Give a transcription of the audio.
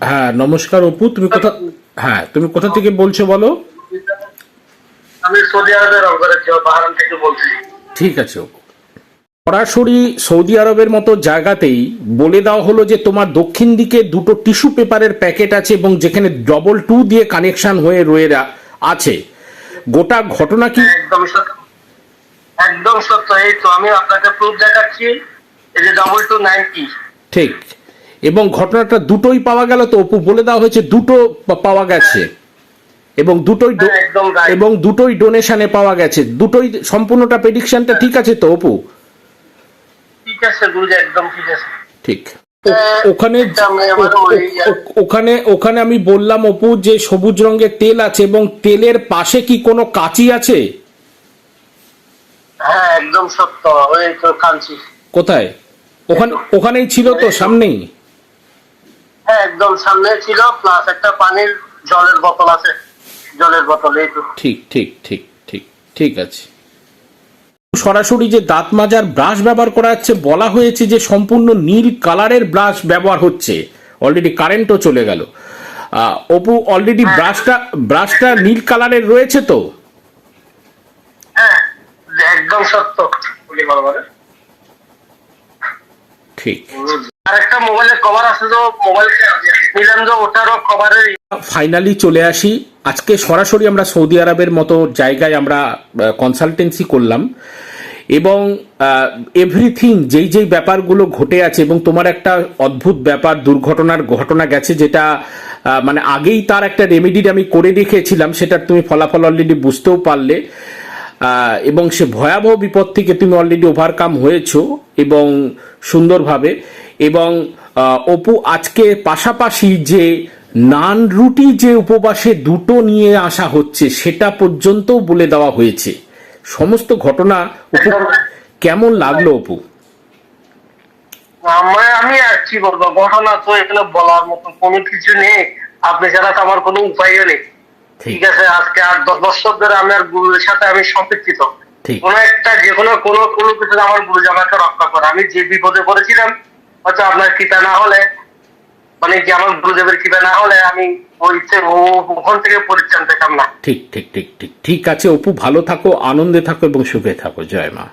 হ্যাঁ নমস্কার অপু তুমি কোথা হ্যাঁ তুমি কোথা থেকে বলছো বলো? আমি সৌদি আরবের বাহারান থেকে বলছি। ঠিক আছে অপু। সরাসরি সৌদি আরবের মতো জায়গাতেই বলে দেওয়া হলো যে তোমার দক্ষিণ দিকে দুটো টিস্যু পেপারের প্যাকেট আছে এবং যেখানে ডবল টু দিয়ে কানেকশন হয়ে রয়ে আছে। গোটা ঘটনা কি একদম সত্য একদম সত্য এই তো আমি আপনাকে প্রুফ দেখাচ্ছি এই যে ডবল টু নাইনটি ঠিক। এবং ঘটনাটা দুটোই পাওয়া গেল তো অপু বলে দেওয়া হয়েছে দুটো পাওয়া গেছে। এবং দুটোই হ্যাঁ, একদম এবং দুটোই ডোনেশনে পাওয়া গেছে। দুটোই সম্পূর্ণটা প্রেডিকশনটা ঠিক আছে তো অপু? ঠিক আছে গুরুজি একদম ঠিক আছে। ঠিক। হ্যাঁ, ওখানে ওখানে ওখানে আমি বললাম অপু যে সবুজ রঙের তেল আছে এবং তেলের পাশে কি কোনো কাঁচি আছে? হ্যাঁ একদম সত্য। ওই তো কাঞ্চি কোথায়? ওখানে ওখানেই ছিল তো সামনেই? হ্যাঁ একদম সামনে ছিল প্লাস একটা পানির জলের বোতল আছে জলের বোতল এই তো। ঠিক ঠিক ঠিক ঠিক ঠিক আছে। সরাসরি যে দাঁত মাজার ব্রাশ ব্যবহার করা হচ্ছে বলা হয়েছে যে সম্পূর্ণ নীল কালারের ব্রাশ ব্যবহার হচ্ছে। অলরেডি কারেন্টও চলে গেল। অপু অলরেডি ব্রাশটা ব্রাশটা নীল কালারের রয়েছে তো? হ্যাঁ একদম সত্য ঠিক। আর একটা মোবাইলের কভার আছে তো মোবাইল নিলাম যে ওটারও কভারের ফাইনালি চলে আসি। আজকে সরাসরি আমরা সৌদি আরবের মতো জায়গায় আমরা কনসালটেন্সি করলাম। এবং এভরিথিং যেই যেই ব্যাপারগুলো ঘটে আছে, এবং তোমার একটা অদ্ভুত ব্যাপার, দুর্ঘটনার ঘটনা গেছে, যেটা মানে আগেই তার একটা রেমেডি আমি করে রেখেছিলাম সেটার তুমি ফলাফল অলরেডি বুঝতেও পারলে। এবং সে ভয়াবহ বিপদ থেকে তুমি অলরেডি ওভারকাম হয়েছো, এবং সুন্দরভাবে। এবং অপু আজকে পাশাপাশি যে নান রুটি যে উপবাসে দুটো নিয়ে আসা হচ্ছে সেটা পর্যন্তও বলে দেওয়া হয়েছে। সমস্ত ঘটনা অপু কেমন লাগল অপু? আমি আর কি বলব ঘটনা তো এখানে বলার মতো কোনো কিছু নেই। আপনি ছাড়া তো আমার কোনো উপায়ও নেই। ঠিক। আছে আজকে আট দশ বছর ধরে আমার গুরুর সাথে আমি সম্পৃক্ত। কোন একটা যে কোনো কোনো কোনো কিছু আমার গুরু আমাকে রক্ষা করে। আমি যে বিপদে পড়েছিলাম হয়তো আপনার কৃপা না হলে মানে কি আমার গুরুদেবের কৃপা না হলে আমি ওই ওখান থেকে পরিত্রাণ পেতাম না। ঠিক ঠিক ঠিক ঠিক ঠিক আছে, অপু, ভালো থাকো, আনন্দে থাকো এবং সুখে থাকো। জয় মা।